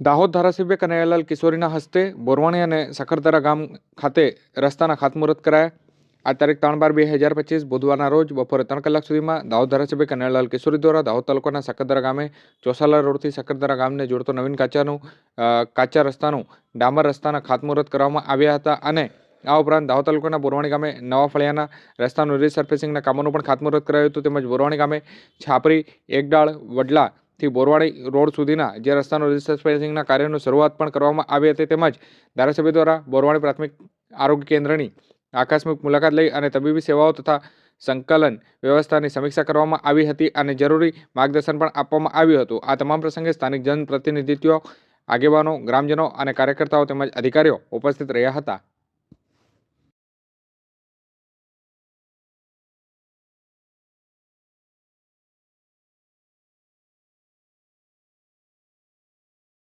દાહોદ ધારાસભ્ય કનૈયાલાલ કિશોરીના હસ્તે બોરવાણી અને સખરદરા ગામ ખાતે રસ્તાના ખાતમુહૂર્ત કરાયા. આ તારીખ ત્રણ બાર બે હજાર પચીસ બુધવારના રોજ બપોરે ત્રણ કલાક સુધીમાં દાહોદ ધારાસભ્ય કનૈયાલાલ કિશોરી દ્વારા દાહોદ તાલુકાના સખરદરા ગામે ચોસાલા રોડથી સખરદરા ગામને જોડતો નવીન કાચાનું કાચા રસ્તાનું ડામર રસ્તાના ખાતમુહૂર્ત કરવામાં આવ્યા હતા અને આ ઉપરાંત દાહોદ તાલુકાના બોરવાણી ગામે નવા ફળિયાના રસ્તાનું રીસર્ફેસિંગના કામોનું પણ ખાતમુહૂર્ત કરાયું હતું. તેમજ બોરવાણી ગામે છાપરી, એકડાળ, વડલા થી બોરવાડી રોડ સુધીના જે રસ્તાનું રીસર્ફેસિંગના કાર્યની શરૂઆત પણ કરવામાં આવી હતી, તેમજ ધારાસભ્ય દ્વારા બોરવાડી પ્રાથમિક આરોગ્ય કેન્દ્રની આકસ્મિક મુલાકાત લઈ અને તબીબી સેવાઓ તથા સંકલન વ્યવસ્થાની સમીક્ષા કરવામાં આવી હતી અને જરૂરી માર્ગદર્શન પણ આપવામાં આવ્યું હતું. આ તમામ પ્રસંગે સ્થાનિક જનપ્રતિનિધિત્વો આગેવાનો, ગ્રામજનો અને કાર્યકર્તાઓ તેમજ અધિકારીઓ ઉપસ્થિત રહ્યા હતા.